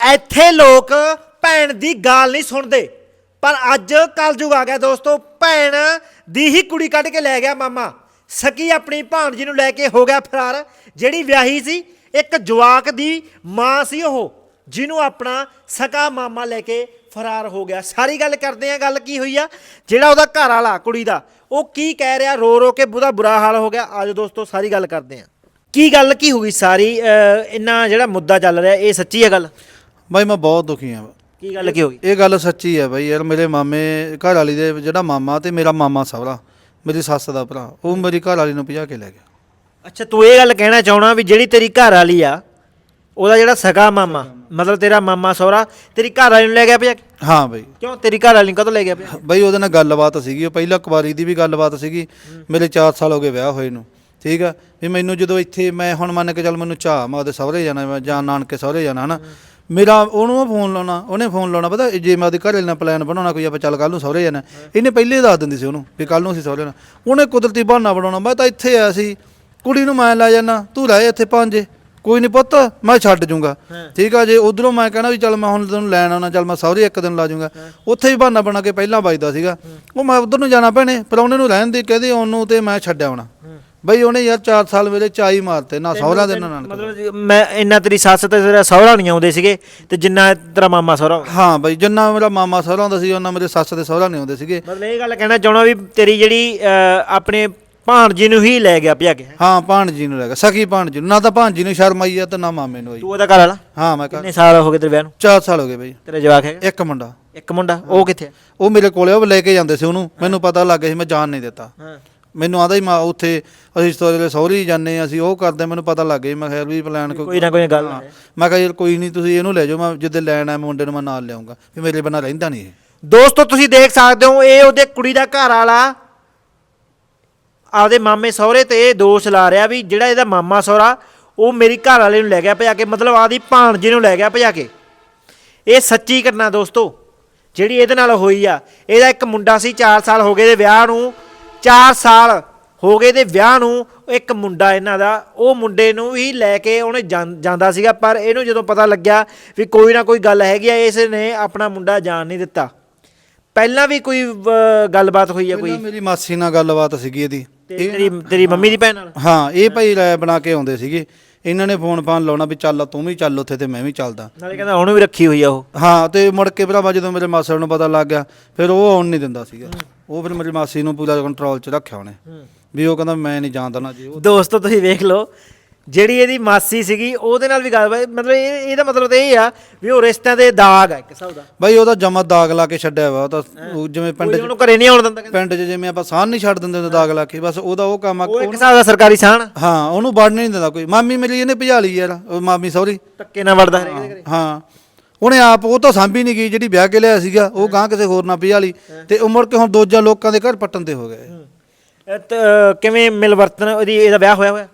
ਇੱਥੇ ਲੋਕ ਭੈਣ ਦੀ ਗਾਲ ਨਹੀਂ ਸੁਣਦੇ। ਪਰ ਅੱਜ ਕਲਯੁਗ ਆ ਗਿਆ ਦੋਸਤੋ, ਭੈਣ ਦੀ ਹੀ ਕੁੜੀ ਕੱਢ ਕੇ ਲੈ ਗਿਆ ਮਾਮਾ। ਸਕੀ ਆਪਣੀ ਭਾਣਜੀ ਨੂੰ ਲੈ ਕੇ ਹੋ ਗਿਆ ਫਰਾਰ। ਜਿਹੜੀ ਵਿਆਹੀ ਸੀ, ਇੱਕ ਜਵਾਕ ਦੀ ਮਾਂ ਸੀ ਉਹ, ਜਿਹਨੂੰ ਆਪਣਾ ਸਕਾ ਮਾਮਾ ਲੈ ਕੇ ਫਰਾਰ ਹੋ ਗਿਆ। ਸਾਰੀ ਗੱਲ ਕਰਦੇ ਆ, ਗੱਲ ਕੀ ਹੋਈ ਆ? ਜਿਹੜਾ ਉਹਦਾ ਘਰ ਵਾਲਾ ਕੁੜੀ ਦਾ, ਉਹ ਕੀ ਕਹਿ ਰਿਹਾ? ਰੋ ਰੋ ਕੇ ਉਹਦਾ ਬੁਰਾ ਹਾਲ ਹੋ ਗਿਆ। ਅੱਜ ਦੋਸਤੋ, ਸਾਰੀ ਗੱਲ ਕਰਦੇ ਆ। ਕੀ ਗੱਲ ਕੀ ਹੋ ਗਈ ਸਾਰੀ? ਇਹਨਾਂ ਜਿਹੜਾ ਮੁੱਦਾ ਚੱਲ ਰਿਹਾ, ਇਹ ਸੱਚੀ ਹੈ ਗੱਲ? ਬਾਈ ਮੈਂ ਬਹੁਤ ਦੁਖੀ ਆ ਕੀ ਗੱਲ ਕੀ ਹੋ ਗਈ? ਇਹ ਗੱਲ ਸੱਚੀ ਹੈ ਬਾਈ ਯਾਰ ਮੇਰੇ ਮਾਮੇ ਘਰ ਵਾਲੀ ਦੇ ਜਿਹੜਾ ਮਾਮਾ ਤੇ ਮੇਰਾ ਮਾਮਾ ਸਹੁਰਾ ਮੇਰੀ ਸੱਸ ਦਾ ਭਰਾ ਉਹ ਮੇਰੀ ਘਰ ਵਾਲੀ ਨੂੰ ਭਜਾ ਕੇ ਲੈ ਗਿਆ। ਅੱਛਾ ਤੂੰ ਇਹ ਗੱਲ ਕਹਿਣਾ ਚਾਹਣਾ ਵੀ ਜਿਹੜੀ ਤੇਰੀ ਘਰ ਵਾਲੀ ਆ ਉਹਦਾ ਜਿਹੜਾ ਸਗਾ ਮਾਮਾ ਮਤਲਬ ਤੇਰਾ ਮਾਮਾ ਸਹੁਰਾ ਤੇਰੀ ਘਰ ਵਾਲੀ ਨੂੰ ਲੈ ਗਿਆ ਪਿਆ ਹਾਂ ਬਾਈ। ਕਿਉਂ? ਤੇਰੀ ਘਰ ਵਾਲੀ ਨੂੰ ਕਦੋਂ ਲੈ ਗਿਆ ਪਿਆ ਬਾਈ ਉਹਦੇ ਨਾਲ ਗੱਲਬਾਤ ਸੀਗੀ ਉਹ ਪਹਿਲਾਂ ਕੁਵਾਰੀ ਦੀ ਵੀ ਗੱਲਬਾਤ ਸੀਗੀ ਮੇਰੇ 4 ਸਾਲ ਹੋ ਗਏ ਵਿਆਹ ਹੋਏ ਨੂੰ। ਠੀਕ ਆ? ਵੀ ਮੈਨੂੰ ਜਦੋਂ ਇੱਥੇ ਮੈਂ ਹੁਣ ਮੰਨ ਕੇ ਚੱਲ ਮੈਨੂੰ ਚਾਹ ਮੈਂ ਉਹਦੇ ਸਹੁਰੇ ਜਾਣਾ ਜਾਂ ਨਾਨਕੇ ਸਹੁਰੇ ਜਾਣਾ ਹਨਾ? ਮੇਰਾ ਉਹਨੂੰ ਫੋਨ ਲਾਉਣਾ ਉਹਨੇ ਫੋਨ ਲਾਉਣਾ ਪਤਾ ਜੇ ਮੈਂ ਉਹਦੇ ਘਰੇ ਨਾਲ ਪਲਾਨ ਬਣਾਉਣਾ ਕੋਈ ਆਪਾਂ ਚੱਲ ਕੱਲ ਨੂੰ ਸਹੁਰੇ ਜਾਣਾ। ਇਹਨੇ ਪਹਿਲੇ ਦੱਸ ਦਿੰਦੀ ਸੀ ਉਹਨੂੰ ਵੀ ਕੱਲ ਨੂੰ ਅਸੀਂ ਸਹੁਰੇ ਜਾਣਾ। ਉਹਨੇ ਕੁਦਰਤੀ ਬਹਾਨਾ ਬਣਾਉਣਾ ਮੈਂ ਤਾਂ ਇੱਥੇ ਆਇਆ ਸੀ। ਕੁੜੀ ਨੂੰ ਮੈਂ ਲੈ ਜਾਣਾ ਤੂੰ ਰਹਿ ਇੱਥੇ ਪੰਜੇ ਕੋਈ ਨਹੀਂ ਪੁੱਤ ਮੈਂ ਛੱਡ ਜੂੰਗਾ ਠੀਕ ਆ ਜੇ ਉਧਰੋਂ ਮੈਂ ਕਹਿਣਾ ਵੀ ਚੱਲ ਮੈਂ ਹੁਣ ਤੈਨੂੰ ਲੈਣ ਆਉਣਾ ਚੱਲ ਮੈਂ ਸਹੁਰੇ ਇੱਕ ਦਿਨ ਲਾ ਜੂੰਗਾ ਉੱਥੇ ਵੀ ਬਹਾਨਾ ਬਣਾ ਕੇ ਪਹਿਲਾਂ ਵੱਜਦਾ ਸੀਗਾ। ਉਹ ਮੈਂ ਉਧਰ ਨੂੰ ਜਾਣਾ ਭੈਣੇ ਪਰ ਉਹਨੇ ਨੂੰ ਰਹਿਣ ਦੀ ਕਹਦੇ ਉਹਨੂੰ ਤੇ ਮੈਂ ਛੱਡ ਆਉਣਾ। ਬਈ ਉਹਨੇ ਯਾਰ 4 ਸਾਲ ਮੇਰੇ ਚਾਈ ਮਾਰਤੇ ਨਾ ਸਹੁਰਾ ਦੇ ਨਾ ਨਾਨਕ। ਮਤਲਬ ਜੇ ਮੈਂ ਇੰਨਾ ਤੇਰੀ ਸੱਸ ਤੇ ਤੇਰਾ ਸਹੁਰਾ ਨਹੀਂ ਆਉਂਦੇ ਸੀਗੇ ਤੇ ਜਿੰਨਾ ਤੇਰਾ ਮਾਮਾ ਸਹੁਰਾ। ਹਾਂ ਬਈ ਜਿੰਨਾ ਮੇਰਾ ਮਾਮਾ ਸਹੁਰਾ ਹੁੰਦਾ ਸੀ ਉਹਨਾਂ ਮੇਰੇ ਸੱਸ ਦੇ ਸਹੁਰਾ ਨਹੀਂ ਆਉਂਦੇ ਸੀਗੇ। ਮਤਲਬ ਇਹ ਗੱਲ ਕਹਿਣਾ ਚਾਹਣਾ ਵੀ ਤੇਰੀ ਜਿਹੜੀ ਅਹ, ਆਪਣੇ ਭਾਣਜੀ ਨੂੰ ਹੀ ਲੈ ਗਿਆ ਪਿਆ ਕੇ। ਹਾਂ ਭਾਣਜੀ ਨੂੰ ਲੈ ਗਿਆ ਸਖੀ ਭਾਣਜੀ ਨੂੰ। ਨਾ ਤਾਂ ਭਾਣਜੀ ਨੂੰ ਸ਼ਰਮ ਆਈ ਆ ਤੇ ਨਾ ਮਾਮੇ ਨੂੰ ਆਈ। ਤੂੰ ਉਹਦਾ ਘਰ ਵਾਲਾ? ਹਾਂ ਮੈਂ ਕਿੰਨੇ ਸਾਲ ਹੋ ਗਏ ਤੇਰੇ ਵਿਆਹ ਨੂੰ? 4 ਸਾਲ ਹੋ ਗਏ ਬਈ। ਤੇਰੇ ਜਵਾਕ ਹੈਗਾ? ਇੱਕ ਮੁੰਡਾ। ਇੱਕ ਮੁੰਡਾ? ਉਹ ਕਿੱਥੇ ਉਹ ਮੇਰੇ ਕੋਲੇ ਉਹ ਲੈ ਕੇ ਜਾਂਦੇ ਸੀ ਉਹਨੂੰ। ਮੈਨੂੰ ਪਤਾ ਲੱਗ ਗਿਆ ਸੀ ਮੈਂ ਜਾਣ ਨਹੀਂ ਦਿੱਤਾ। ਹਾਂ। ਮੈਨੂੰ ਆਦਾ ਹੀ ਮੈਂ ਉੱਥੇ ਅਸੀਂ ਸੋਰੇ ਸੌਰੀ ਜਾਂਦੇ ਹਾਂ, ਅਸੀਂ ਉਹ ਕਰਦੇ ਮੈਨੂੰ ਪਤਾ ਲੱਗ ਗਿਆ ਮੈਂ ਖੈਰ ਵੀ ਪਲਾਨ ਕੋਈ ਨਾ ਕੋਈ ਗੱਲ ਹਾਂ। ਮੈਂ ਕਿਹਾ ਯਾਰ ਕੋਈ ਨਹੀਂ ਤੁਸੀਂ ਇਹਨੂੰ ਲੈ ਜਾਓ ਮੈਂ ਜਿੱਦੇ ਲੈਣ ਆਇਆ ਮੁੰਡੇ ਨੂੰ ਮੈਂ ਨਾਲ ਲਿਆਉਂਗਾ ਵੀ ਮੇਰੇ ਬਿਨਾਂ ਰਹਿੰਦਾ ਨਹੀਂ ਇਹ ਦੋਸਤੋ ਤੁਸੀਂ ਦੇਖ ਸਕਦੇ ਹੋ ਇਹ ਉਹਦੇ ਕੁੜੀ ਦਾ ਘਰ ਵਾਲਾ ਆਪਦੇ ਮਾਮੇ ਸਹੁਰੇ ਤੇ ਇਹ ਦੋਸ਼ ਲਾ ਰਿਹਾ ਵੀ ਜਿਹੜਾ ਇਹਦਾ ਮਾਮਾ ਸਹੁਰਾ ਉਹ ਮੇਰੀ ਘਰ ਵਾਲੇ ਨੂੰ ਲੈ ਗਿਆ ਭਜਾ ਕੇ ਮਤਲਬ ਆਦੀ ਭਾਣਜੇ ਨੂੰ ਲੈ ਗਿਆ ਭਜਾ ਕੇ ਇਹ ਸੱਚੀ ਘਟਨਾ ਦੋਸਤੋ ਜਿਹੜੀ ਇਹਦੇ ਨਾਲ ਹੋਈ ਆ ਇਹਦਾ ਇੱਕ ਮੁੰਡਾ ਸੀ 4 ਸਾਲ ਹੋ ਗਏ ਦੇ ਵਿਆਹ ਨੂੰ 4 ਸਾਲ ਹੋ ਗਏ ਦੇ ਵਿਆਹ ਨੂੰ ਇੱਕ ਮੁੰਡਾ ਇਹਨਾਂ ਦਾ ਉਹ ਮੁੰਡੇ ਨੂੰ ਹੀ ਲੈ ਕੇ ਉਹਨੇ ਜਾਂਦਾ ਸੀਗਾ ਪਰ ਇਹਨੂੰ ਜਦੋਂ ਪਤਾ ਲੱਗਿਆ ਵੀ ਕੋਈ ਨਾ ਕੋਈ ਗੱਲ ਹੈਗੀ ਆ ਇਸ ਨੇ ਆਪਣਾ ਮੁੰਡਾ ਜਾਣ ਨਹੀਂ ਦਿੱਤਾ। ਪਹਿਲਾਂ ਵੀ ਕੋਈ ਗੱਲਬਾਤ ਹੋਈ ਆ ਕੋਈ? ਮੇਰੀ ਮਾਸੀ ਨਾਲ ਗੱਲਬਾਤ ਸੀਗੀ ਇਹਦੀ। ਤੇਰੀ ਤੇਰੀ ਮੰਮੀ ਦੀ ਭੈਣ ਨਾਲ? ਹਾਂ ਇਹ ਭਾਈ ਰਾਇ ਬਣਾ ਕੇ ਆਉਂਦੇ ਸੀਗੇ। ਇਹਨਾਂ ਨੇ ਫੋਨ ਫਾਨ ਲਾਉਣਾ ਵੀ ਚੱਲ ਤੂੰ ਵੀ ਚੱਲ ਉੱਥੇ ਤੇ ਮੈਂ ਵੀ ਚੱਲਦਾ। ਨਾਲੇ ਕਹਿੰਦਾ ਉਹਨੂੰ ਵੀ ਰੱਖੀ ਹੋਈ ਆ ਉਹ। ਹਾਂ ਤੇ ਮੁੜ ਕੇ ਭਰਾਵਾ ਜਦੋਂ ਮੇਰੇ ਮਾਸੜ ਨੂੰ ਪਤਾ ਲੱਗ ਗਿਆ ਫਿਰ ਉਹ ਆਉਣ ਨਹੀਂ ਦਿੰਦਾ ਸੀਗਾ। ਉਹ ਫਿਰ ਮੇਰੀ ਮਾਸੀ ਨੂੰ ਪੂਰਾ ਕੰਟਰੋਲ 'ਚ ਰੱਖਿਆ ਉਹਨੇ। ਵੀ ਉਹ ਕਹਿੰਦਾ ਮੈਂ ਨਹੀਂ ਜਾਣ ਦੇਣਾ ਜੀ ਉਹ ਦੋਸਤੋ ਤੁਸੀਂ ਵੇਖ ਲਓ ਜਿਹੜੀ ਇਹਦੀ ਮਾਸੀ ਸੀਗੀ ਉਹਦੇ ਨਾਲ ਵੀ ਗੱਲ ਮਤਲਬ ਇਹ ਇਹਦਾ ਮਤਲਬ ਤਾਂ ਇਹ ਆ ਵੀ ਉਹ ਰਿਸ਼ਤਿਆਂ ਦੇ ਦਾਗ ਆ ਇੱਕ ਹਿਸਾਬ ਦਾ। ਬਾਈ ਉਹਦਾ ਜਮਾ ਦਾਗ ਲਾ ਕੇ ਛੱਡਿਆ ਵਾ ਉਹ ਤਾਂ ਉਹ ਜਿਵੇਂ ਪਿੰਡ ਕੋਈ 'ਚ ਉਹਨੂੰ ਘਰੇ ਨਹੀਂ ਆਉਣ ਦਿੰਦਾ ਕਹਿੰਦਾ। ਪਿੰਡ 'ਚ ਜਿਵੇਂ ਆਪਾਂ ਸਾਹ ਨਹੀਂ ਛੱਡ ਦਿੰਦੇ ਹੁੰਦੇ ਦਾਗ ਲਾ ਕੇ ਬਸ ਉਹਦਾ ਉਹ ਕੰਮ ਆ ਉਹ ਇੱਕ ਹਿਸਾਬ ਦਾ ਸਰਕਾਰੀ ਸਾਨ ਹਾਂ ਉਹਨੂੰ ਵੜਨ ਨਹੀਂ ਦਿੰਦਾ ਕੋਈ। ਮਾਮੀ ਮੇਰੀ ਇਹਨੇ ਭਜਾ ਲਈ ਯਾਰ ਉਹ ਮਾਮੀ ਸੌਰੀ ਧੱਕੇ ਨਾਲ ਵੜਦਾ ਹਰੇਕ ਦੇ ਘਰੇ। ਹਾਂ। ਉਹਨੇ ਆਪ ਉਹ ਤਾਂ ਸਾਂਭੀ ਨਹੀਂ ਗਈ ਜਿਹੜੀ ਵਿਆਹ ਕੇ ਲਿਆ ਸੀਗਾ ਉਹ ਗਾਂ ਕਿਸੇ ਹੋਰ ਨਾਲ ਲਈ। ਤੇ ਉਹ ਮੁੜ ਕੇ ਹੁਣ ਦੋਜਾ ਲੋਕਾਂ ਦੇ ਘਰ ਪੱਟਣ ਤੇ ਹੋ ਗਏ। ਤਾਂ, ਅਹ, ਕਿਵੇਂ ਮਿਲਵਰਤਨ ਉਹਦੀ ਇਹਦਾ ਵਿਆਹ ਹੋਇਆ ਹੋਇਆ?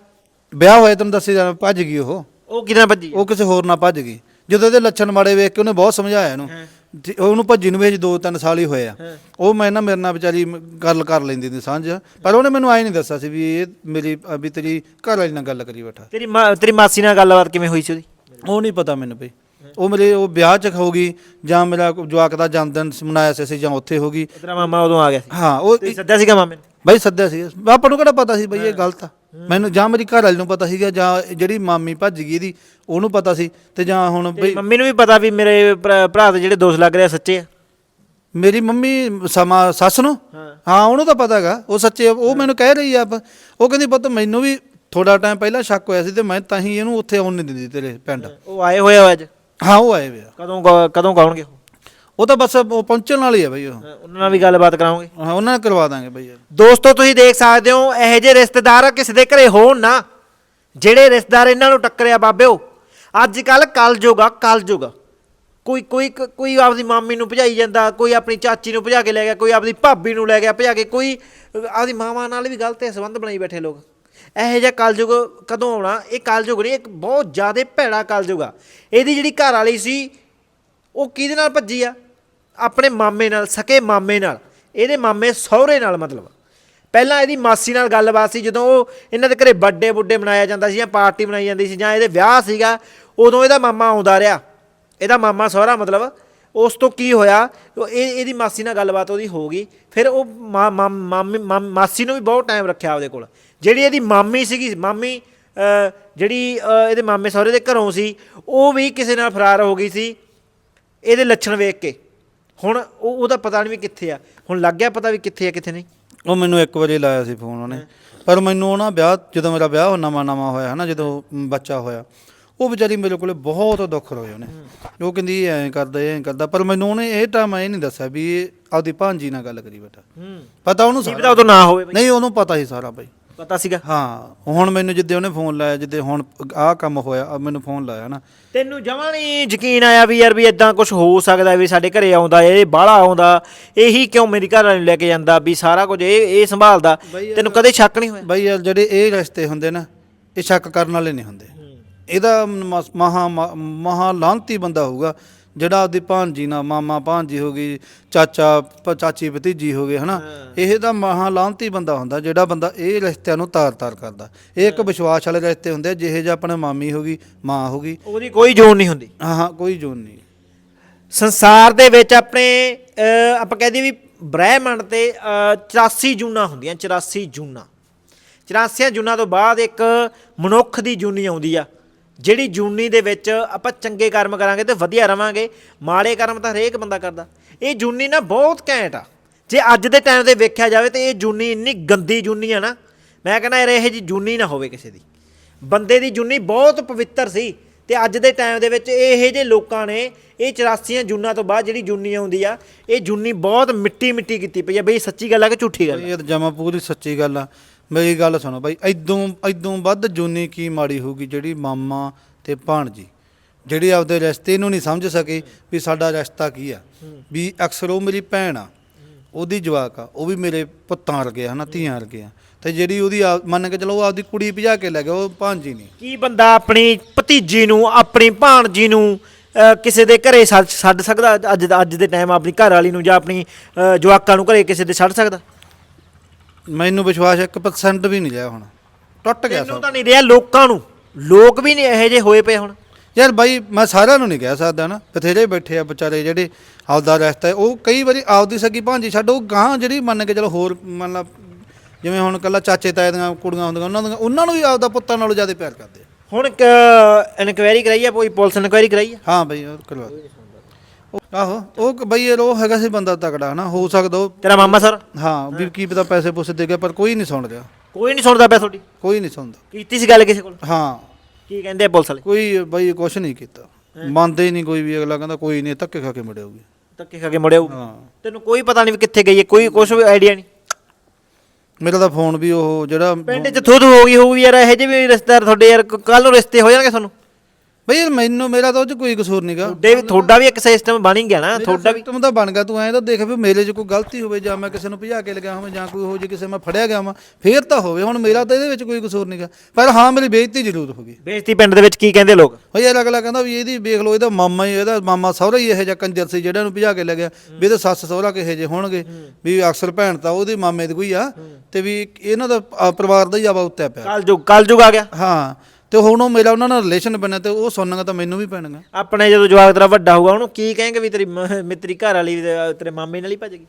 ਵਿਆਹ ਹੋਇਆ ਤੈਨੂੰ ਦੱਸੀ ਜਾਣਾ ਭੱਜ ਗਈ ਉਹ। ਉਹ ਕਿਦਾਂ ਭੱਜੀ? ਉਹ ਕਿਸੇ ਹੋਰ ਨਾਲ ਭੱਜ ਗਈ। ਜਦੋਂ ਇਹਦੇ ਲੱਛਣ ਮਾੜੇ ਵੇਖ ਕੇ ਉਹਨੇ ਬਹੁਤ ਸਮਝਾਇਆ ਇਹਨੂੰ। ਤੇ ਉਹਨੂੰ ਭੱਜੀ ਨੂੰ ਵੀ ਦੋ ਤਿੰਨ ਸਾਲ ਹੀ ਹੋਏ ਆ। ਉਹ ਮੈਂ ਨਾ ਮੇਰੇ ਨਾਲ ਵਿਚਾਰੀ ਮ- ਗੱਲ ਕਰ ਲੈਂਦੀ ਸੀ ਸਾਂਝ। ਪਰ ਉਹਨੇ ਮੈਨੂੰ ਆਏ ਨਹੀਂ ਦੱਸਿਆ ਸੀ ਵੀ ਇਹ ਮੇਰੀ ਵੀ ਤੇਰੀ ਘਰ ਵਾਲੀ ਨਾਲ ਗੱਲ ਕਰੀ ਬੈਠਾ। ਤੇਰੀ ਮਾਂ ਤੇਰੀ ਮਾਸੀ ਨਾਲ ਗੱਲਬਾਤ ਕਿਵੇਂ ਹੋਈ ਸੀ ਉਹਦੀ? ਉਹ ਨਹੀਂ ਪਤਾ ਮੈਨੂੰ ਬਈ। ਉਹ ਮੇਰੇ ਉਹ ਵਿਆਹ ਚ ਹੋ ਗਈ ਜਾਂ ਮੇਰਾ ਜਵਾਕ ਦਾ ਜਨਮ ਦਿਨ ਮਨਾਇਆ ਸੀ ਅਸੀਂ ਜਾਂ ਉੱਥੇ ਹੋ ਗਈ। ਤੇਰਾ ਮਾਮਾ ਉਦੋਂ ਆ ਗਿਆ ਸੀ। ਹਾਂ ਉਹ ਤੁਸੀਂ ਸੱਦਿਆ ਸੀਗਾ ਮਾਮੇ ਨੂੰ? ਬਈ ਸੱਦਿਆ ਸੀ। ਆਪਾਂ ਨੂੰ ਕਿਹੜਾ ਪਤਾ ਸੀ ਬਈ ਇਹ ਗਲਤ ਆ? ਮੈਨੂੰ ਜਾਂ ਮੇਰੀ ਘਰ ਵਾਲੀ ਨੂੰ ਪਤਾ ਸੀਗਾ ਜਾਂ ਜਿਹੜੀ ਮਾਮੀ ਭੱਜ ਗਈ ਇਹਦੀ ਉਹਨੂੰ ਪਤਾ ਸੀ ਤੇ ਜਾਂ ਹੁਣ ਬਈ ਮੰਮੀ ਨੂੰ ਵੀ ਪਤਾ ਵੀ ਮੇਰੇ ਭਰਾ ਭਰਾ ਦੇ ਜਿਹੜੇ ਦੋਸ਼ ਲੱਗ ਰਹੇ ਸੱਚੇ ਆ? ਮੇਰੀ ਮੰਮੀ ਸਮਾਂ ਸੱਸ ਨੂੰ? ਹਾਂ। ਉਹਨੂੰ ਤਾਂ ਪਤਾ ਹੈਗਾ ਉਹ ਸੱਚੇ ਉਹ ਮੈਨੂੰ ਕਹਿ ਰਹੀ ਆ ਉਹ ਕਹਿੰਦੀ ਪੁੱਤ ਮੈਨੂੰ ਵੀ ਥੋੜਾ ਟਾਈਮ ਪਹਿਲਾਂ ਸ਼ੱਕ ਹੋਇਆ ਸੀ ਤੇ ਮੈਂ ਤਾਂ ਹੀ ਇਹਨੂੰ ਉੱਥੇ ਆਉਣ ਨਹੀਂ ਦਿੰਦੀ ਤੇਰੇ ਪਿੰਡ। ਉਹ ਆਏ ਹੋਏ ਆ ਅੱਜ? ਹਾਂ ਉਹ ਆਏ ਵੇ ਆ। ਕਦੋਂ ਕਦੋਂ ਕਾਉਣਗੇ ਉਹ? ਉਹ ਤਾਂ ਬਸ ਉਹ ਪਹੁੰਚਣ ਵਾਲੀ ਆ ਬਈ ਉਹ। ਉਹਨਾਂ ਨਾਲ ਵੀ ਗੱਲਬਾਤ ਕਰਾਉਂਗੇ। ਹਾਂ ਉਹਨਾਂ ਨਾਲ ਕਰਵਾ ਦਾਂਗੇ ਬਈ ਦੋਸਤੋ ਤੁਸੀਂ ਦੇਖ ਸਕਦੇ ਹੋ ਇਹੋ ਜਿਹੇ ਰਿਸ਼ਤੇਦਾਰ ਕਿਸੇ ਦੇ ਘਰੇ ਹੋਣ ਨਾ। ਜਿਹੜੇ ਰਿਸ਼ਤੇਦਾਰ ਇਹਨਾਂ ਨੂੰ ਟੱਕਰਿਆ ਬਾਬਿਓ ਅੱਜ ਕੱਲ ਕਲ ਜੋਗਾ ਕਲ ਜੋਗਾ ਕੋਈ ਕੋਈ ਕੋਈ ਆਪਦੀ ਮਾਮੀ ਨੂੰ ਭਜਾਈ ਜਾਂਦਾ ਕੋਈ ਆਪਣੀ ਚਾਚੀ ਨੂੰ ਭਜਾ ਕੇ ਲੈ ਗਿਆ ਕੋਈ ਆਪਦੀ ਭਾਬੀ ਨੂੰ ਲੈ ਗਿਆ ਭਜਾ ਕੇ ਕੋਈ ਆਪਦੀ ਮਾਵਾਂ ਨਾਲ ਵੀ ਗਲਤ ਸੰਬੰਧ ਬਣਾਈ ਬੈਠੇ ਲੋਕ। ਇਹੋ ਜਿਹਾ ਕਲਯੁਗ ਕਦੋਂ ਆਉਣਾ? ਇਹ ਕਲਯੁਗ ਨਹੀਂ, ਇੱਕ ਬਹੁਤ ਜ਼ਿਆਦਾ ਭੈੜਾ ਕਲਯੁਗ ਆ। ਇਹਦੀ ਜਿਹੜੀ ਘਰ ਵਾਲੀ ਸੀ, ਉਹ ਕਿਹਦੇ ਨਾਲ ਭੱਜੀ ਆ? ਆਪਣੇ ਮਾਮੇ ਨਾਲ, ਸਕੇ ਮਾਮੇ ਨਾਲ। ਇਹਦੇ ਮਾਮੇ ਸਹੁਰੇ ਨਾਲ ਮਤਲਬ। ਪਹਿਲਾਂ ਇਹਦੀ ਮਾਸੀ ਨਾਲ ਗੱਲਬਾਤ ਸੀ, ਜਦੋਂ ਉਹ ਇਹਨਾਂ ਦੇ ਘਰੇ ਵੱਡੇ ਬੁੱਢੇ ਮਨਾਇਆ ਜਾਂਦਾ ਸੀ ਜਾਂ ਪਾਰਟੀ ਬਣਾਈ ਜਾਂਦੀ ਸੀ ਜਾਂ ਇਹਦੇ ਵਿਆਹ ਸੀਗਾ, ਉਦੋਂ ਇਹਦਾ ਮਾਮਾ ਆਉਂਦਾ ਰਿਹਾ। ਇਹਦਾ ਮਾਮਾ ਸਹੁਰਾ ਮਤਲਬ। ਉਸ ਤੋਂ ਕੀ ਹੋਇਆ? ਉਹ ਇਹ, ਇਹਦੀ ਮਾਸੀ ਨਾਲ ਗੱਲਬਾਤ ਉਹਦੀ ਹੋ ਗਈ। ਫਿਰ ਉਹ ਮਾ- ਮਾ- ਮਾਮੀ, ਮਾਮ- ਮਾਸੀ ਨੂੰ ਵੀ ਬਹੁਤ ਟਾਈਮ ਰੱਖਿਆ ਉਹਦੇ ਕੋਲ। ਜਿਹੜੀ ਇਹਦੀ ਮਾਮੀ ਸੀਗੀ ਮਾਮੀ ਜਿਹੜੀ ਇਹਦੇ ਮਾਮੇ ਸਹੁਰੇ ਦੇ ਘਰੋਂ ਸੀ ਉਹ ਵੀ ਕਿਸੇ ਨਾਲ ਫਰਾਰ ਹੋ ਗਈ ਸੀ ਇਹਦੇ ਲੱਛਣ ਵੇਖ ਕੇ। ਹੁਣ ਉਹ ਉਹਦਾ ਪਤਾ ਨਹੀਂ ਵੀ ਕਿੱਥੇ ਆ। ਹੁਣ ਲੱਗ ਗਿਆ ਪਤਾ ਵੀ ਕਿੱਥੇ ਆ ਕਿੱਥੇ ਨਹੀਂ। ਉਹ ਮੈਨੂੰ ਇੱਕ ਵਾਰੀ ਲਾਇਆ ਸੀ ਫੋਨ ਉਹਨੇ। ਪਰ ਮੈਨੂੰ ਉਹ ਨਾ ਵਿਆਹ ਜਦੋਂ ਮੇਰਾ ਵਿਆਹ ਨਵਾਂ ਨਵਾਂ ਹੋਇਆ ਹਨਾ ਜਦੋਂ ਬੱਚਾ ਹੋਇਆ ਉਹ ਵਿਚਾਰੀ ਮੇਰੇ ਕੋਲੇ ਬਹੁਤ ਦੁੱਖ ਰੋਏ ਉਹਨੇ। ਉਹ ਕਹਿੰਦੀ ਐਂ ਕਰਦਾ ਐਂ ਕਰਦਾ। ਪਰ ਮੈਨੂੰ ਉਹਨੇ ਇਹ ਟਾਈਮ ਇਹ ਨਹੀਂ ਦੱਸਿਆ ਵੀ ਆਪਦੀ ਭਾਂਜੀ ਨਾਲ ਗੱਲ ਕਰੀ ਬੇਟਾ ਹੂੰ। ਪਤਾ ਉਹਨੂੰ ਸਾਰਾ? ਪਤਾ ਨਾ ਹੋਵੇ ਨਹੀਂ ਉਹਨੂੰ ਪਤਾ ਸੀ ਸਾਰਾ ਬਈ। ਪਤਾ ਸੀਗਾ? ਹਾਂ ਹੁਣ ਮੈਨੂੰ ਜਿੱਦੇ ਉਹਨੇ ਫੋਨ ਲਾਇਆ ਜਿੱਦੇ ਹੁਣ ਆਹ ਕੰਮ ਹੋਇਆ ਆ ਮੈਨੂੰ ਫੋਨ ਲਾਇਆ ਨਾ। ਤੈਨੂੰ ਜਮਾਂ ਨਹੀਂ ਯਕੀਨ ਆਇਆ ਵੀ ਯਾਰ ਵੀ ਇਦਾਂ ਕੁਝ ਹੋ ਸਕਦਾ ਵੀ ਸਾਡੇ ਘਰੇ ਆਉਂਦਾ ਇਹ ਬਾਹਲਾ ਆਉਂਦਾ ਇਹੀ ਕਿਉਂ ਮੇਰੀ ਘਰ ਵਾਲੀ ਨੂੰ ਲੈ ਕੇ ਜਾਂਦਾ ਵੀ ਸਾਰਾ ਕੁਝ ਇਹ ਇਹ ਸੰਭਾਲਦਾ? ਤੈਨੂੰ ਕਦੇ ਸ਼ੱਕ ਨਹੀਂ ਹੋਇਆ? ਬਈ ਯਾਰ ਜਿਹੜੇ ਇਹ ਰਿਸ਼ਤੇ ਹੁੰਦੇ ਨਾ ਇਹ ਸ਼ੱਕ ਕਰਨ ਵਾਲੇ ਨਹੀਂ ਹੁੰਦੇ। ਇਹਦਾ ਮਸ- ਮਹਾ ਮਹਾ ਲਾਂਤੀ ਬੰਦਾ ਹੋਊਗਾ। ਜਿਹੜਾ ਆਪਦੀ ਭਾਂਜੀ ਨਾਲ ਮਾਮਾ ਭਾਂਜੀ ਹੋ ਗਈ ਚਾਚਾ ਭ- ਚਾਚੀ ਭਤੀਜੀ ਹੋ ਗਏ ਹਨਾ? ਇਹ ਤਾਂ ਮਹਾ ਲਾਂਤੀ ਬੰਦਾ ਹੁੰਦਾ ਜਿਹੜਾ ਬੰਦਾ ਇਹ ਰਿਸ਼ਤਿਆਂ ਨੂੰ ਤਾਰ-ਤਾਰ ਕਰਦਾ। ਇਹ ਇੱਕ ਵਿਸ਼ਵਾਸ ਵਾਲੇ ਰਿਸ਼ਤੇ ਹੁੰਦੇ ਆ, ਜਿਹੇ ਜਿਹਾ ਆਪਣੇ ਮਾਮੀ ਹੋ ਗਈ ਮਾਂ ਹੋ ਗਈ। ਉਹਦੀ ਕੋਈ ਜੋਨ ਨਹੀਂ ਹੁੰਦੀ। ਹਾਂ ਹਾਂ ਕੋਈ ਜੂਨ ਨਹੀਂ। ਸੰਸਾਰ ਦੇ ਵਿੱਚ ਆਪਣੇ ਅਹ, ਆਪਾਂ ਕਹਦੇ ਵੀ ਬ੍ਰਹਿਮੰਡ ਤੇ ਅਹ, 84 ਜੂਨਾਂ ਹੁੰਦੀਆਂ 84 ਜੂਨਾਂ। 84 ਜੂਨਾਂ ਤੋਂ ਬਾਅਦ ਇੱਕ ਮਨੁੱਖ ਦੀ ਜੂਨੀ ਆਉਂਦੀ ਆ। ਜਿਹੜੀ ਜੂਨੀ ਦੇ ਵਿੱਚ ਆਪਾਂ ਚੰਗੇ ਕਰਮ ਕਰਾਂਗੇ ਤੇ ਵਧੀਆ ਰਵਾਂਗੇ, ਮਾੜੇ ਕਰਮ ਤਾਂ ਹਰੇਕ ਬੰਦਾ ਕਰਦਾ। ਇਹ ਜੂਨੀ ਨਾ ਬਹੁਤ ਘੈਂਟ ਆ। ਜੇ ਅੱਜ ਦੇ ਟਾਈਮ ਤੇ ਵੇਖਿਆ ਜਾਵੇ ਤੇ ਇਹ ਜੂਨੀ ਇੰਨੀ ਗੰਦੀ ਜੂਨੀ ਆ ਨਾ, ਮੈਂ ਕਹਿੰਦਾ ਯਾਰ ਇਹ ਜੀ ਜੂਨੀ ਨਾ ਹੋਵੇ ਕਿਸੇ ਦੀ। ਬੰਦੇ ਦੀ ਜੂਨੀ ਬਹੁਤ ਪਵਿੱਤਰ ਸੀ ਤੇ ਅੱਜ ਦੇ ਟਾਈਮ ਦੇ ਵਿੱਚ ਇਹ ਜਿਹੇ ਲੋਕਾਂ ਨੇ ਇਹ 84 ਜੂਨਾਂ ਤੋਂ ਬਾਅਦ ਜਿਹੜੀ ਜੂਨੀ ਆਉਂਦੀ ਆ, ਇਹ ਜੂਨੀ ਬਹੁਤ ਮਿੱਟੀ ਮਿੱਟੀ ਕੀਤੀ ਪਈ ਆ ਬਈ ਸੱਚੀ ਗੱਲ ਆ ਕਿ ਝੂਠੀ ਗੱਲ ਆ? ਇਹ ਜਮਾ ਪੂਰੀ ਸੱਚੀ ਗੱਲ ਆ। ਮੇਰੀ ਗੱਲ ਸੁਣੋ ਬਾਈ ਐਦੋਂ ਐਦੋਂ ਵੱਧ ਜੂਨੀ ਕੀ ਮਾੜੀ ਹੋਊਗੀ ਜਿਹੜੀ ਮਾਮਾ ਤੇ ਭਾਣਜੀ ਜਿਹੜੇ ਆਪਦੇ ਰਿਸ਼ਤੇ ਨੂੰ ਨਹੀਂ ਸਮਝ ਸਕੇ ਵੀ ਸਾਡਾ ਰਿਸ਼ਤਾ ਕੀ ਆ। ਵੀ ਅਕਸਰ ਉਹ ਮੇਰੀ ਭੈਣ ਆ ਉਹਦੀ ਜਵਾਕ ਆ ਉਹ ਵੀ ਮੇਰੇ ਪੁੱਤਾਂ ਵਰਗੇ ਆ ਹਨਾ ਧੀਆਂ ਵਰਗੇ ਆ। ਤੇ ਜਿਹੜੀ ਉਹਦੀ ਆਪ- ਮੰਨ ਕੇ ਚਲੋ ਉਹ ਆਪਦੀ ਕੁੜੀ ਭਜਾ ਕੇ ਲੈ ਗਿਆ ਉਹ ਭਾਣਜੀ ਨਹੀਂ। ਕੀ ਬੰਦਾ ਆਪਣੀ ਭਤੀਜੀ ਨੂੰ ਆਪਣੀ ਭਾਣਜੀ ਨੂੰ ਅਹ, ਕਿਸੇ ਦੇ ਘਰੇ ਛੱਡ ਛੱਡ ਸਕਦਾ? ਅੱਜ ਅੱਜ ਦੇ ਟਾਈਮ ਆਪਣੀ ਘਰ ਵਾਲੀ ਨੂੰ ਜਾਂ ਆਪਣੀ ਅਹ, ਜਵਾਕਾਂ ਨੂੰ ਘਰੇ ਕਿਸੇ ਦੇ ਛੱਡ ਸਕਦਾ? ਮੈਨੂੰ ਵਿਸ਼ਵਾਸ 1% ਵੀ ਨਹੀਂ ਰਿਹਾ ਹੁਣ। ਟੁੱਟ ਗਿਆ ਤੈਨੂੰ ਤਾਂ ਨਹੀਂ ਰਿਹਾ ਲੋਕਾਂ ਨੂੰ। ਲੋਕ ਵੀ ਨਹੀਂ ਇਹੋ ਜਿਹੇ ਹੋਏ ਪਏ ਹੁਣ। ਯਾਰ ਬਾਈ ਮੈਂ ਸਾਰਿਆਂ ਨੂੰ ਨਹੀਂ ਕਹਿ ਸਕਦਾ ਨਾ। ਬਥੇਰੇ ਬੈਠੇ ਆ ਵਿਚਾਰੇ ਜਿਹੜੇ ਆਪਦਾ ਰਸਤਾ ਹੈ ਉਹ ਕਈ ਵਾਰੀ ਆਪਦੀ ਸਗੀ ਭਾਂਜੀ ਛੱਡ ਉਹ ਗਾਂ ਜਿਹੜੀ ਮੰਨ ਕੇ ਚਲੋ ਹੋਰ ਮੰਨ ਲਾ ਜਿਵੇਂ ਹੁਣ ਕੱਲਾ ਚਾਚੇ ਤਾਏ ਦੀਆਂ ਕੁੜੀਆਂ ਹੁੰਦੀਆਂ ਉਹਨਾਂ ਦੀਆਂ ਉਹਨਾਂ ਨੂੰ ਵੀ ਆਪਦਾ ਪੁੱਤਾਂ ਨਾਲੋਂ ਜ਼ਿਆਦਾ ਪਿਆਰ ਕਰਦੇ ਆ। ਹੁਣ ਇਨਕੁਆਇਰੀ ਕਰਾਈ ਆ ਕੋਈ ਪੁਲਿਸ ਇਨਕੁਆਇਰੀ ਕਰਾਈ ਆ? ਹਾਂ ਬਈ ਉਹ ਕਰਵਾ ਦਿਓ। ਆਹੋ ਉਹ ਬਈ ਇਹ ਉਹ ਹੈਗਾ ਸੀ ਬੰਦਾ ਤਕੜਾ ਹਨਾ ਹੋ ਸਕਦਾ ਉਹ ਤੇਰਾ ਮਾਮਾ ਸਰ? ਹਾਂ ਵੀ ਕੀ ਪਤਾ ਪੈਸੇ ਪੂਸੇ ਦੇ ਗਿਆ ਪਰ ਕੋਈ ਨਹੀਂ ਸੁਣ ਰਿਹਾ। ਕੋਈ ਨਹੀਂ ਸੁਣਦਾ ਪਿਆ ਤੁਹਾਡੀ? ਕੋਈ ਨਹੀਂ ਸੁਣਦਾ। ਕੀਤੀ ਸੀ ਗੱਲ ਕਿਸੇ ਕੋਲ? ਹਾਂ। ਕੀ ਕਹਿੰਦੇ ਆ ਪੁਲਿਸ ਵਾਲੇ? ਕੋਈ ਬਈ ਕੁਛ ਨਹੀਂ ਕੀਤਾ। ਮੰਨਦੇ ਹੀ ਨਹੀਂ ਕੋਈ ਵੀ ਅਗਲਾ ਕਹਿੰਦਾ ਕੋਈ ਨਹੀਂ ਧੱਕੇ ਖਾ ਕੇ ਮੜਿਆਉਗੀ ਧੱਕੇ ਖਾ ਕੇ ਮੁੜਿਆ ਹਾਂ। ਤੈਨੂੰ ਕੋਈ ਪਤਾ ਨਹੀਂ ਵੀ ਕਿੱਥੇ ਗਈ ਹੈ ਕੋਈ ਕੁਝ ਵੀ ਆਈਡੀਆ ਨਹੀਂ। ਮੇਰਾ ਤਾਂ ਫੋਨ ਵੀ ਉਹ ਜਿਹੜਾ ਪਿੰਡ 'ਚ ਥੂ ਥੂ ਹੋ ਗਈ ਹੋਊਗੀ ਯਾਰ ਇਹੋ ਜਿਹੇ ਵੀ ਰਿਸ਼ਤੇਦਾਰ ਤੁਹਾਡੇ ਯਾਰ ਕੱਲ ਨੂੰ ਰਿਸ਼ਤੇ ਹੋ ਜਾਣਗੇ ਤੁਹਾਨੂੰ। ਬਈ ਯਾਰ ਮੈਨੂੰ ਮੇਰਾ ਤਾਂ ਉਹ ਚ ਕੋਈ ਕਸੂਰ ਨਹੀਂਗਾ ਤੁਹਾਡੇ ਵੀ ਤੁਹਾਡਾ ਵੀ ਇੱਕ ਸਿਸਟਮ ਬਣ ਹੀ ਗਿਆ ਨਾ। ਤੁਹਾਡਾ ਵੀ ਤੁਮ ਤਾਂ ਬਣ ਗਿਆ ਤੂੰ ਐਂ ਤਾਂ ਦੇਖ ਵੀ ਮੇਰੇ 'ਚ ਕੋਈ ਗਲਤੀ ਹੋਵੇ ਜਾਂ ਮੈਂ ਕਿਸੇ ਨੂੰ ਭਜਾ ਕੇ ਲਗਾ ਹੋਵਾਂ ਜਾਂ ਕੋਈ ਹੋ ਜੇ ਕਿਸੇ ਮੈਂ ਫੜਿਆ ਗਿਆ ਹਾਂ ਫੇਰ ਤਾਂ ਹੋਵੇ। ਹੁਣ ਮੇਰਾ ਤਾਂ ਇਹਦੇ ਵਿੱਚ ਕੋਈ ਕਸੂਰ ਨਹੀਂਗਾ ਪਰ ਹਾਂ ਮੇਰੀ ਬੇਇੱਜ਼ਤੀ ਜ਼ਰੂਰ ਹੋ ਗਈ। ਬੇਇੱਜ਼ਤੀ ਪਿੰਡ ਦੇ ਵਿੱਚ ਕੀ ਕਹਿੰਦੇ ਲੋਕ? ਉਹ ਯਾਰ ਅਗਲਾ ਕਹਿੰਦਾ ਵੀ ਇਹਦੀ ਵੇਖ ਲਓ ਇਹਦਾ ਮਾਮਾ ਹੀ ਇਹਦਾ ਮਾਮਾ ਸਹੁਰਾ ਹੀ ਇਹੋ ਜਿਹਾ ਕੰਜਰ ਸੀ ਜਿਹੜਾ ਨੂੰ ਭਜਾ ਕੇ ਲੈ ਗਿਆ। ਵੀ ਇਹਦੇ ਸੱਸ ਸਹੁਰਾ ਕਿਹੋ ਜਿਹੇ ਹੋਣਗੇ। ਵੀ ਅਕਸਰ ਭੈਣ ਤਾਂ ਉਹਦੇ ਮਾਮੇ ਦੀ ਕੋਈ ਆ। ਤੇ ਵੀ ਇਹਨਾਂ ਦਾ ਪਰਿਵਾਰ ਦਾ ਹੀ ਆਵਾ ਉੱਤੇ ਪਿਆ। ਕੱਲ ਜੁਗ ਕੱਲ ਜੁਗ ਆ ਗਿਆ। ਹਾਂ। ਤੇ ਹੁਣ ਉਹ ਮੇਰਾ ਉਹਨਾਂ ਨਾਲ ਰਿਲੇਸ਼ਨ ਬਣਿਆ ਤੇ ਉਹ ਸੁਣਨਗਾ ਤਾਂ ਮੈਨੂੰ ਵੀ ਪੈਣਗਾ। ਆਪਣੇ ਜਦੋਂ ਜਵਾਕ ਤੇਰਾ ਵੱਡਾ ਹੋਊਗਾ ਉਹਨੂੰ ਕੀ ਕहेंगे ਵੀ ਤੇਰੀ ਮ- ਮਿੱਤਰੀ ਘਰ ਵਾਲੀ ਤੇ ਤੇਰੇ ਮਾਮੇ ਨਾਲ ਹੀ ਭੱਜ ਗਈ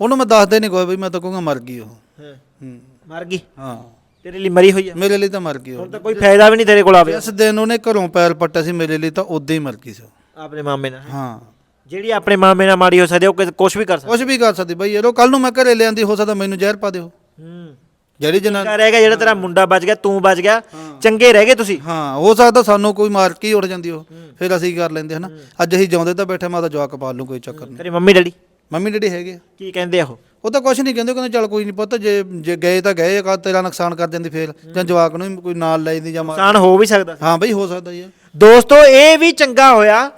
ਉਹਨੂੰ ਮੈਂ ਦੱਸਦੇ ਨਹੀਂ ਕੋਈ ਵੀ ਮੈਂ ਤਾਂ ਕਹੂੰਗਾ ਮਰ ਗਈ ਉਹ। ਹਾਂ। ਹੂੰ। ਮਰ ਗਈ? ਹਾਂ। ਤੇਰੇ ਲਈ ਮਰੀ ਹੋਈ ਆ? ਮੇਰੇ ਲਈ ਤਾਂ ਮਰ ਗਈ ਉਹ। ਹੁਣ ਤਾਂ ਕੋਈ ਫਾਇਦਾ ਵੀ ਨਹੀਂ ਤੇਰੇ ਕੋਲ ਆਵੇ। ਜਿਸ ਦਿਨ ਉਹਨੇ ਘਰੋਂ ਪੈਰ ਪੱਟਿਆ ਸੀ ਮੇਰੇ ਲਈ ਤਾਂ ਉਦੋਂ ਹੀ ਮਰ ਗਈ ਸੀ ਉਹ। ਆਪਣੇ ਮਾਮੇ ਨਾਲ। ਹਾਂ। ਜਿਹੜੀ ਆਪਣੇ ਮਾਮੇ ਨਾਲ ਮਾੜੀ ਹੋ ਸਕਦੀ ਉਹ ਕੁਝ ਵੀ ਕਰ ਸਕਦੀ ਕੁਝ ਵੀ ਕਰ ਸਕਦੀ ਬਈ ਯਾਰ ਉਹ ਕੱਲ ਨੂੰ ਮੈਂ ਘਰੇ ਲਿਆਂਦੀ ਹੋ ਸਕਦਾ ਮੈਨੂੰ ਜ਼ਹਿਰ ਪਾ ਦਿਓ। ਹੂੰ। ਜਿਹੜੀ ਜਨਾ ਕਹ ਰਹੇਗਾ ਜਿਹੜਾ ਤੇਰਾ ਮੁੰਡਾ ਬਚ ਗਿਆ ਤੂੰ ਬਚ ਗਿਆ ਚੰਗੇ ਰਹਿ ਗਏ ਤੁਸੀਂ? ਹਾਂ ਹੋ ਸਕਦਾ ਸਾਨੂੰ ਕੋਈ ਮਾਰ ਕੇ ਹੀ ਉੱਡ ਜਾਂਦੀ ਉਹ। ਫਿਰ ਅਸੀਂ ਕਰ ਲੈਂਦੇ ਹਨਾ? ਅੱਜ ਅਸੀਂ ਜਿਉਂਦੇ ਤਾਂ ਬੈਠੇ ਮੈਂ ਤਾਂ ਜਵਾਕ ਪਾਲ ਲੂੰ ਕੋਈ ਚੱਕਰ ਨਹੀਂ। ਤੇਰੀ ਮੰਮੀ ਡੈਡੀ? ਮੰਮੀ ਡੈਡੀ ਹੈਗੇ ਆ। ਕੀ ਕਹਿੰਦੇ ਆ ਉਹ? ਉਹ ਤਾਂ ਕੁਝ ਨਹੀਂ ਕਹਿੰਦੇ ਕਹਿੰਦੇ ਚੱਲ ਕੋਈ ਨਹੀਂ ਪੁੱਤ ਜੇ ਜੇ ਗਏ ਤਾਂ ਗਏ ਕਾ ਤੇਰਾ ਨੁਕਸਾਨ ਕਰ ਜਾਂਦੀ ਫੇਰ। ਜਾਂ ਜਵਾਕ ਨੂੰ ਵੀ ਕੋਈ ਨਾਲ ਲੈ ਜਾਂਦੀ ਜਾਂ ਮਾਰ- ਨੁਕਸਾਨ ਹੋ ਵੀ ਸਕਦਾ। ਹਾਂ ਬਈ ਹੋ ਸਕਦਾ ਯਾਰ ਦੋਸਤੋ ਇਹ ਵੀ ਚੰਗਾ ਹੋਇਆ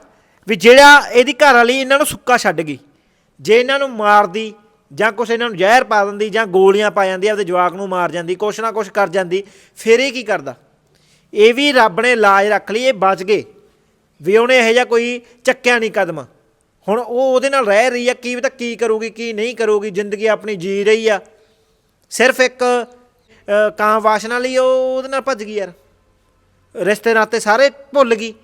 ਵੀ ਜਿਹੜਾ ਇਹਦੀ ਘਰ ਵਾਲੀ ਇਹਨਾਂ ਨੂੰ ਸੁੱਕਾ ਛੱਡ ਗਈ। ਜੇ ਇਹਨਾਂ ਨੂੰ ਮਾਰਦੀ ਜਾਂ ਕੁਛ ਇਹਨਾਂ ਨੂੰ ਜ਼ਹਿਰ ਪਾ ਦਿੰਦੀ ਜਾਂ ਗੋਲੀਆਂ ਪਾ ਜਾਂਦੀ ਆਪਦੇ ਜਵਾਕ ਨੂੰ ਮਾਰ ਜਾਂਦੀ ਕੁਛ ਨਾ ਕੁਛ ਕਰ ਜਾਂਦੀ ਫਿਰ ਇਹ ਕੀ ਕਰਦਾ? ਇਹ ਵੀ ਰੱਬ ਨੇ ਲਾਜ ਰੱਖ ਲਈ ਇਹ ਬਚ ਗਏ। ਵੀ ਉਹਨੇ ਇਹੋ ਜਿਹਾ ਕੋਈ ਚੱਕਿਆ ਨਹੀਂ ਕਦਮ। ਹੁਣ ਉਹ ਉਹਦੇ ਨਾਲ ਰਹਿ ਰਹੀ ਆ ਕੀ ਪਤਾ ਕੀ ਕਰੂਗੀ ਕੀ ਨਹੀਂ ਕਰੂਗੀ ਜ਼ਿੰਦਗੀ ਆਪਣੀ ਜੀ ਰਹੀ ਆ। ਸਿਰਫ ਇੱਕ ਅ, ਕਾਂ ਵਾਸ਼ਨਾ ਲਈ ਉਹ ਉਹਦੇ ਨਾਲ ਭੱਜ ਗਈ ਯਾਰ। ਰਿਸ਼ਤੇ ਨਾਤੇ ਸਾਰੇ ਭੁੱਲ ਗਈ।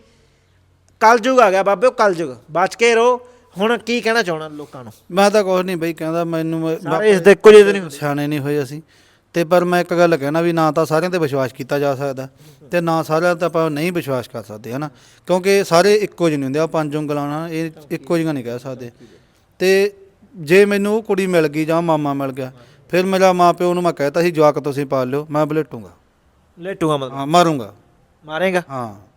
ਕਲਯੁਗ ਆ ਗਿਆ ਬਾਬੇ ਉਹ ਕਲਯੁਗ। ਬਚ ਕੇ ਰਹੋ। ਹੁਣ ਕੀ ਕਹਿਣਾ ਚਾਹਣਾ ਲੋਕਾਂ ਨੂੰ? ਮੈਂ ਤਾਂ ਕੁਝ ਨਹੀਂ ਬਈ ਕਹਿੰਦਾ ਮੈਨੂੰ ਮੈਂ- ਸਾਰੇ ਇਸ ਦੇ ਇੱਕੋ ਜਿਹੇ ਤਾਂ ਨਹੀਂ ਹੁੰਦੇ। ਸਿਆਣੇ ਨਹੀਂ ਹੋਏ ਅਸੀਂ। ਤੇ ਪਰ ਮੈਂ ਇੱਕ ਗੱਲ ਕਹਿਣਾ ਵੀ ਨਾ ਤਾਂ ਸਾਰਿਆਂ ਤੇ ਵਿਸ਼ਵਾਸ ਕੀਤਾ ਜਾ ਸਕਦਾ ਤੇ ਨਾ ਸਾਰਿਆਂ ਤੇ ਆਪਾਂ ਨਹੀਂ ਵਿਸ਼ਵਾਸ ਕਰ ਸਕਦੇ ਹਨਾ? ਕਿਉਂਕਿ ਸਾਰੇ ਇੱਕੋ ਜਿਹੇ ਨਹੀਂ ਹੁੰਦੇ ਆ ਪੰਜ ਉਂਗਲਾਂ ਨਾਲ ਇਹ ਇੱਕੋ ਜਿਹੀਆਂ ਨਹੀਂ ਕਹਿ ਸਕਦੇ। ਤੇ ਜੇ ਮੈਨੂੰ ਉਹ ਕੁੜੀ ਮਿਲ ਗਈ ਜਾਂ ਮਾਮਾ ਮਿਲ ਗਿਆ ਫਿਰ ਮੇਰਾ ਮਾਪਿਓ ਨੂੰ ਮੈਂ ਕਹਿਤਾ ਸੀ ਜਵਾਕ ਤੁਸੀਂ ਪਾਲ ਲਿਓ ਮੈਂ ਬਲੇਟੂਗਾ। ਲੇਟੂਗਾ ਮਤਲਬ? ਹਾਂ ਮਾਰੂੰਗਾ। ਮਾਰੇਗਾ? ਹਾਂ।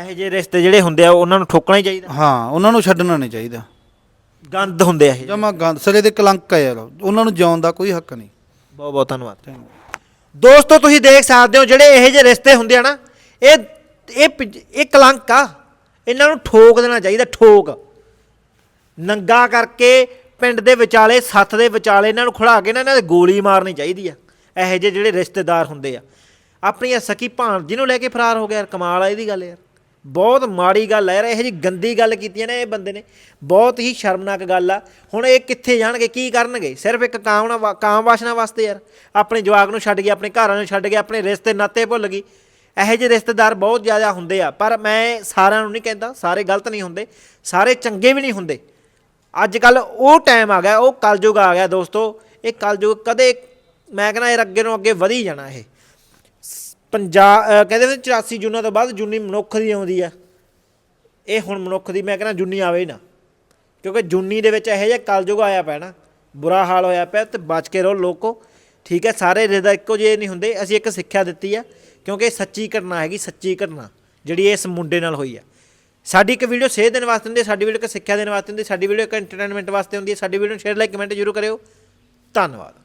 ਇਹੋ ਜਿਹੇ ਰਿਸ਼ਤੇ ਜਿਹੜੇ ਹੁੰਦੇ ਆ ਉਹਨਾਂ ਨੂੰ ਠੋਕਣਾ ਹੀ ਚਾਹੀਦਾ। ਹਾਂ ਉਹਨਾਂ ਨੂੰ ਛੱਡਣਾ ਨਹੀਂ ਚਾਹੀਦਾ। ਗੰਦ ਹੁੰਦੇ ਆ ਇਹ। ਜਮਾ ਗੰਦ ਸਿਰੇ ਦੇ ਕਲੰਕ ਹੈ ਯਾਰ ਉਹਨਾਂ ਨੂੰ ਜਿਉਣ ਦਾ ਕੋਈ ਹੱਕ ਨਹੀਂ। ਬਹੁਤ ਬਹੁਤ ਧੰਨਵਾਦ। ਦੋਸਤੋ ਤੁਸੀਂ ਦੇਖ ਸਕਦੇ ਹੋ ਜਿਹੜੇ ਇਹੋ ਜਿਹੇ ਰਿਸ਼ਤੇ ਹੁੰਦੇ ਆ ਨਾ ਇਹ ਇਹ ਪਿ- ਇਹ ਕਲੰਕ ਆ। ਇਹਨਾਂ ਨੂੰ ਠੋਕ ਦੇਣਾ ਚਾਹੀਦਾ ਠੋਕ। ਨੰਗਾ ਕਰਕੇ ਪਿੰਡ ਦੇ ਵਿਚਾਲੇ ਸੱਥ ਦੇ ਵਿਚਾਲੇ ਇਹਨਾਂ ਨੂੰ ਖੜਾ ਕੇ ਨਾ ਇਹਨਾਂ ਦੇ ਗੋਲੀ ਮਾਰਨੀ ਚਾਹੀਦੀ ਆ। ਇਹੋ ਜਿਹੇ ਜਿਹੜੇ ਰਿਸ਼ਤੇਦਾਰ ਹੁੰਦੇ ਆ। ਆਪਣੀ ਸਕੀ ਭਾਣਜੀ ਨੂੰ ਲੈ ਕੇ ਫਰਾਰ ਹੋ ਗਿਆ ਯਾਰ ਕਮਾਲ ਆ ਇਹਦੀ ਗੱਲ ਯਾਰ। ਬਹੁਤ ਮਾੜੀ ਗੱਲ ਹੈ ਯਾਰ, ਇਹੋ ਜੀ ਗੰਦੀ ਗੱਲ ਕੀਤੀ ਨੇ ਇਹ ਬੰਦੇ ਨੇ। ਬਹੁਤ ਹੀ ਸ਼ਰਮਨਾਕ ਗੱਲ ਆ। ਹੁਣ ਇਹ ਕਿੱਥੇ ਜਾਣਗੇ, ਕੀ ਕਰਨਗੇ? ਸਿਰਫ ਇੱਕ ਕਾਮਨਾ ਵਾ- ਕਾਮ ਵਾਸ਼ਨਾ ਵਾਸਤੇ ਯਾਰ। ਆਪਣੇ ਜਵਾਕ ਨੂੰ ਛੱਡ ਗਏ, ਆਪਣੇ ਘਰਾਂ ਨੂੰ ਛੱਡ ਗਏ, ਆਪਣੇ ਰਿਸ਼ਤੇ ਨਾਤੇ ਭੁੱਲ ਗਈ ਇਹੋ ਜਿਹੇ ਰਿਸ਼ਤੇਦਾਰ ਬਹੁਤ ਜ਼ਿਆਦਾ ਹੁੰਦੇ ਆ। ਪਰ ਮੈਂ ਸਾਰਿਆਂ ਨੂੰ ਨਹੀਂ ਕਹਿੰਦਾ, ਸਾਰੇ ਗਲਤ ਨਹੀਂ ਹੁੰਦੇ, ਸਾਰੇ ਚੰਗੇ ਵੀ ਨਹੀਂ ਹੁੰਦੇ। ਅੱਜ ਕੱਲ ਉਹ ਟਾਈਮ ਆ ਗਿਆ, ਉਹ ਕਲਯੁਗ ਆ ਗਿਆ ਦੋਸਤੋ। ਇਹ ਕਲਯੁਗ ਕਦੇ ਮੈਂ ਕਹਿੰਦਾ, ਇਹ ਅੱਗੇ ਨੂੰ ਅੱਗੇ ਵਧੀ ਜਾਣਾ ਇਹ। ਪੰਜਾਬ ਕਹਿੰਦੇ ਨੇ 84 ਜੂਨਾਂ ਤੋਂ ਬਾਅਦ ਜੁਨੀ ਮਨੁੱਖ ਦੀ ਆਉਂਦੀ ਆ। ਇਹ ਹੁਣ ਮਨੁੱਖ ਦੀ, ਮੈਂ ਕਹਿੰਦਾ ਜੁਨੀ ਆਵੇ ਹੀ ਨਾ। ਕਿਉਂਕਿ ਜੁਨੀ ਦੇ ਵਿੱਚ ਇਹੋ ਜਿਹਾ ਕਲਯੁਗ ਆਇਆ ਪਿਆ ਨਾ, ਬੁਰਾ ਹਾਲ ਹੋਇਆ ਪਿਆ ਤੇ ਬਚ ਕੇ ਰਹੋ ਲੋਕੋ। ਠੀਕ ਹੈ, ਸਾਰੇ ਰਿਦਾ ਇੱਕੋ ਜਿਹੇ ਨਹੀਂ ਹੁੰਦੇ, ਅਸੀਂ ਇੱਕ ਸਿੱਖਿਆ ਦਿੱਤੀ ਆ, ਕਿਉਂਕਿ ਇਹ ਸੱਚੀ ਘਟਨਾ ਹੈਗੀ, ਸੱਚੀ ਘਟਨਾ, ਜਿਹੜੀ ਇਸ ਮੁੰਡੇ ਨਾਲ ਹੋਈ ਆ। ਸਾਡੀ ਇੱਕ ਵੀਡੀਓ ਸੇਧ ਦੇਣ ਵਾਸਤੇ ਹੁੰਦੀ ਹੈ ਸਾਡੀ ਵੀਡੀਓ ਇੱਕ ਸਿੱਖਿਆ ਦੇਣ ਵਾਸਤੇ ਹੁੰਦੀ ਹੈ ਸਾਡੀ ਵੀਡੀਓ ਇੱਕ ਐਂਟਰਟੇਨਮੈਂਟ ਵਾਸਤੇ ਹੁੰਦੀ ਹੈ ਸਾਡੀ ਵੀਡੀਓ ਨੂੰ ਸ਼ੇਅਰ ਲਾਈਕ ਕਮੈਂਟ ਜ਼ਰੂਰ ਕਰਿਓ। ਧੰਨਵਾਦ।